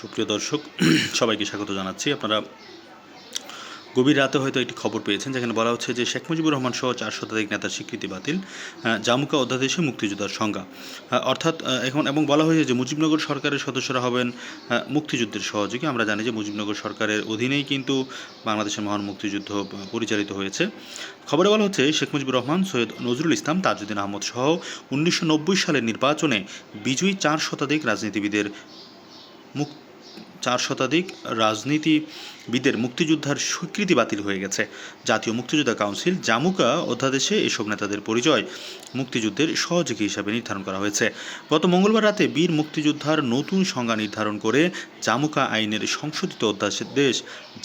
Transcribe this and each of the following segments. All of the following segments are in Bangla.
সুপ্রিয় দর্শক, সবাইকে স্বাগত জানাচ্ছি। আপনারা গভীর রাতে হয়তো একটি খবর পেয়েছেন, যেখানে বলা হচ্ছে যে শেখ মুজিবুর রহমান সহ চার শতাধিক নেতার স্বীকৃতি বাতিল জামুকা অধ্যাদেশে মুক্তিযোদ্ধার সংজ্ঞা। অর্থাৎ এখন এবং বলা হয়েছে যে মুজিবনগর সরকারের সদস্যরা হবেন মুক্তিযুদ্ধের সহযোগী। আমরা জানি যে মুজিবনগর সরকারের অধীনেই কিন্তু বাংলাদেশের মহান মুক্তিযুদ্ধ পরিচালিত হয়েছে। খবরে বলা হচ্ছে, শেখ মুজিবুর রহমান, সৈয়দ নজরুল ইসলাম, তাজউদ্দিন আহমদ সহ উনিশশো নব্বই সালের নির্বাচনে বিজয়ী চার শতাধিক রাজনীতিবিদের মুক চার শতাধিক রাজনীতিবিদের মুক্তিযোদ্ধার স্বীকৃতি বাতিল হয়ে গেছে। জাতীয় মুক্তিযোদ্ধা কাউন্সিল জামুকা অধ্যাদেশে এসব নেতাদের পরিচয় মুক্তিযুদ্ধের সহযোগী হিসাবে নির্ধারণ করা হয়েছে। গত মঙ্গলবার রাতে বীর মুক্তিযোদ্ধার নতুন সংজ্ঞা নির্ধারণ করে জামুকা আইনের সংশোধিত অধ্যাদেশ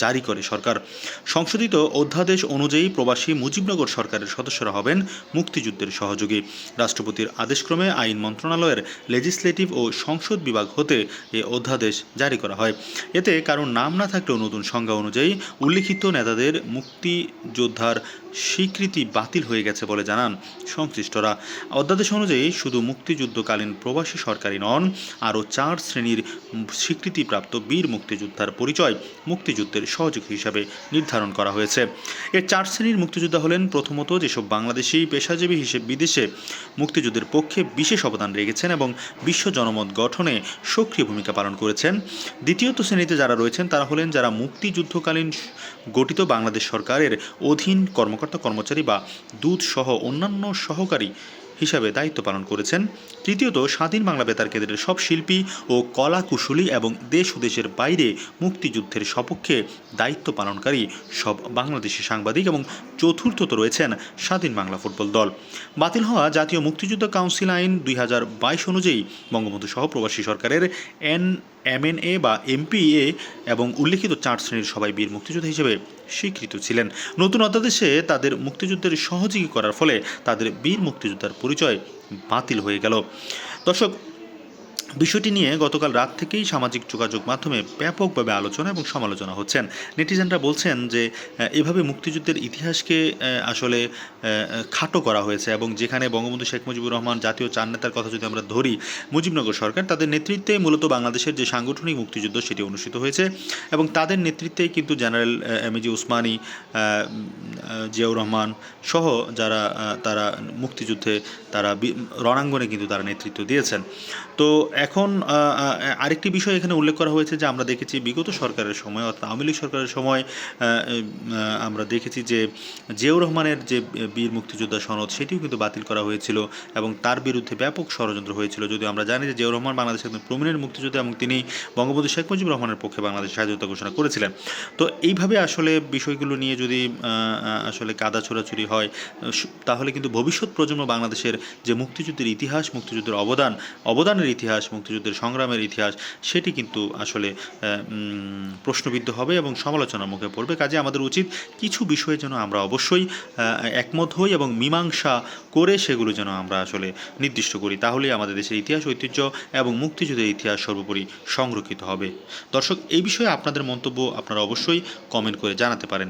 জারি করে সরকার। সংশোধিত অধ্যাদেশ অনুযায়ী প্রবাসী মুজিবনগর সরকারের সদস্যরা হবেন মুক্তিযুদ্ধের সহযোগী। রাষ্ট্রপতির আদেশক্রমে আইন মন্ত্রণালয়ের লেজিসলেটিভ ও সংসদ বিভাগ হতে এ অধ্যাদেশ জারি করা হয়। এতে কারও নাম না থাকলেও নতুন সংজ্ঞা অনুযায়ী উল্লিখিত নেতাদের মুক্তিযোদ্ধার স্বীকৃতি বাতিল হয়ে গেছে বলে জানান সংশ্লিষ্টরা। অধ্যাদেশ অনুযায়ী শুধু মুক্তিযুদ্ধকালীন প্রবাসী সরকারি নন, আরও চার শ্রেণির স্বীকৃতিপ্রাপ্ত বীর মুক্তিযোদ্ধার পরিচয় মুক্তিযুদ্ধের সহযোগী হিসাবে নির্ধারণ করা হয়েছে। এর চার শ্রেণির মুক্তিযোদ্ধা হলেন প্রথমত যেসব বাংলাদেশি পেশাজীবী হিসেবে বিদেশে মুক্তিযুদ্ধের পক্ষে বিশেষ অবদান রেখেছেন এবং বিশ্ব জনমত গঠনে সক্রিয় ভূমিকা পালন করেছেন। দ্বিতীয়ত শ্রেণীতে যারা রয়েছেন, তারা হলেন যারা মুক্তিযুদ্ধকালীন গঠিত বাংলাদেশ সরকারের অধীন কর্মকর্তা, কর্মচারী বা দূত সহ অন্যান্য সহকারী হিসাবে দায়িত্ব পালন করেছেন। তৃতীয়ত, স্বাধীন বাংলা বেতার কেন্দ্রের সব শিল্পী ও কলা কুশলী এবং দেশ ও দেশের বাইরে মুক্তিযুদ্ধের সপক্ষে দায়িত্ব পালনকারী সব বাংলাদেশি সাংবাদিক এবং চতুর্থত রয়েছেন স্বাধীন বাংলা ফুটবল দল। বাতিল হওয়া জাতীয় মুক্তিযুদ্ধ কাউন্সিল আইন দুই হাজার বাইশ অনুযায়ী বঙ্গবন্ধু সহ প্রবাসী সরকারের এন এমএনএ বা এমপিএ এবং উল্লিখিত চার শ্রেণির সবাই বীর মুক্তিযোদ্ধা হিসেবে স্বীকৃত ছিলেন। নতুন অধ্যাদেশে তাদের মুক্তিযুদ্ধের সহযোগী করার ফলে তাদের বীর মুক্তিযোদ্ধার পরিচয় বাতিল হয়ে গেল। দর্শক বিষয়টি নিয়ে গতকাল রাত থেকেই সামাজিক যোগাযোগ মাধ্যমে ব্যাপকভাবে আলোচনা এবং সমালোচনা হচ্ছেন। নেটিজেনরা বলছেন যে এভাবে মুক্তিযুদ্ধের ইতিহাসকে আসলে খাটো করা হয়েছে এবং যেখানে বঙ্গবন্ধু শেখ মুজিবুর রহমান জাতীয় চার নেতার কথা যদি আমরা ধরি মুজিবনগর সরকার তাদের নেতৃত্বে মূলত বাংলাদেশের যে সাংগঠনিক মুক্তিযুদ্ধ সেটি অনুষ্ঠিত হয়েছে এবং তাদের নেতৃত্বেই কিন্তু জেনারেল এমএজি উসমানী আহ, আহ, জিয়াউর রহমান সহ যারা তারা মুক্তিযুদ্ধে তারা রণাঙ্গনে কিন্তু তারা নেতৃত্ব দিয়েছেন। তো এখন আরেকটি বিষয় এখানে উল্লেখ করা হয়েছে যে আমরা দেখেছি বিগত সরকারের সময়, অর্থাৎ আওয়ামী লীগ সরকারের সময় আমরা দেখেছি যে জিয়াউর রহমানের যে বীর মুক্তিযোদ্ধা সনদ, সেটিও কিন্তু বাতিল করা হয়েছিল এবং তার বিরুদ্ধে ব্যাপক ষড়যন্ত্র হয়েছিল। যদিও আমরা জানি যে জিয়াউর রহমান বাংলাদেশের একজন প্রমিনেন্ট মুক্তিযোদ্ধা এবং তিনি বঙ্গবন্ধু শেখ মুজিবুর রহমানের পক্ষে বাংলাদেশ স্বাধীনতা ঘোষণা করেছিলেন। তো এইভাবে আসলে বিষয়গুলো নিয়ে যদি আসলে কাদা ছোড়াছুরি হয় তাহলে কিন্তু ভবিষ্যৎ প্রজন্ম বাংলাদেশের যে মুক্তিযুদ্ধের ইতিহাস, মুক্তিযুদ্ধের অবদান, অবদানের ইতিহাস মুক্তিযুদ্ধের সংগ্রামের ইতিহাস, সেটি কিন্তু আসলে প্রশ্নবিদ্ধ হবে এবং সমালোচনার মুখে পড়বে। কাজে আমাদের উচিত কিছু বিষয়ে যেন আমরা অবশ্যই একমত হই এবং মীমাংসা করে সেগুলো যেন আমরা আসলে নির্দিষ্ট করি। তাহলেই আমাদের দেশের ইতিহাস, ঐতিহ্য এবং মুক্তিযুদ্ধের ইতিহাস সর্বোপরি সংরক্ষিত হবে। দর্শক, এই বিষয়ে আপনাদের মন্তব্য আপনারা অবশ্যই কমেন্ট করে জানাতে পারেন।